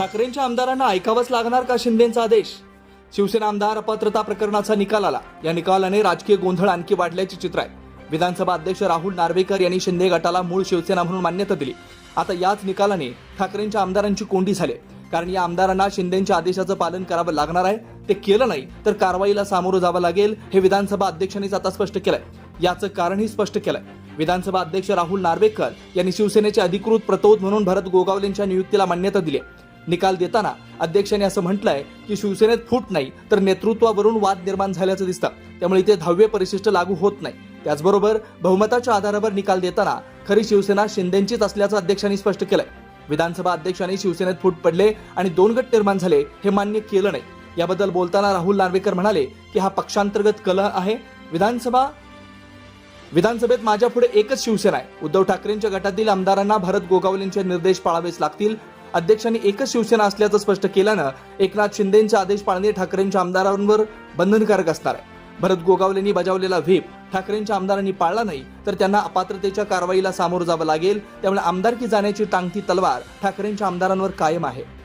ठाकरेंच्या आमदारांना ऐकावंच लागणार का शिंदेचा आदेश? शिवसेना आमदार अपात्रता प्रकरणाचा निकाल आला. या निकालाने राजकीय गोंधळ आणखी वाढल्याचे चित्र आहे. विधानसभा अध्यक्ष राहुल नार्वेकर यांनी शिंदे गटाला मूळ शिवसेना म्हणून मान्यता दिली. आता याच निकालाने ठाकरेंच्या आमदारांची कोंडी झाली कारण या आमदारांना शिंदेच्या आदेशाचं पालन करावं लागणार आहे. ते केलं नाही तर कारवाईला सामोरं जावं लागेल हे विधानसभा अध्यक्षांनीच आता स्पष्ट केलंय. याचं कारणही स्पष्ट केलंय. विधानसभा अध्यक्ष राहुल नार्वेकर यांनी शिवसेनेचे अधिकृत प्रतोद म्हणून भरत गोगावलेंच्या नियुक्तीला मान्यता दिली निकाल देताना अध्यक्षांनी असं म्हटलंय की शिवसेनेत फूट नाही तर नेतृत्वावरून वाद निर्माण झाल्याचं दिसतं. त्यामुळे इथे दहावे परिशिष्ट लागू होत नाही. त्याचबरोबर बहुमताच्या आधारावर निकाल देताना खरी शिवसेना शिंदेचीच असल्याचं अध्यक्षांनी स्पष्ट केलंय. विधानसभा अध्यक्षांनी शिवसेनेत फूट पडले आणि दोन गट निर्माण झाले हे मान्य केलं नाही. याबद्दल बोलताना राहुल नार्वेकर म्हणाले की हा पक्षांतर्गत कलह आहे. विधानसभा विधानसभेत माझ्या पुढे एकच शिवसेना आहे. उद्धव ठाकरेंच्या गटातील आमदारांना भरत गोगावलेंचे निर्देश पाळावेच लागतील अध्यक्षांनी एकच शिवसेना असल्याचं स्पष्ट केल्यानं एकनाथ शिंदेचे आदेश पाळणे ठाकरेंच्या आमदारांवर बंधनकारक असणार आहे. भरत गोगावलेंनी बजावलेला व्हीप ठाकरेंच्या आमदारांनी पाळला नाही तर त्यांना अपात्रतेच्या कारवाईला सामोरं जावं लागेल. त्यामुळे आमदारकी जाण्याची टांगती तलवार ठाकरेंच्या आमदारांवर कायम आहे.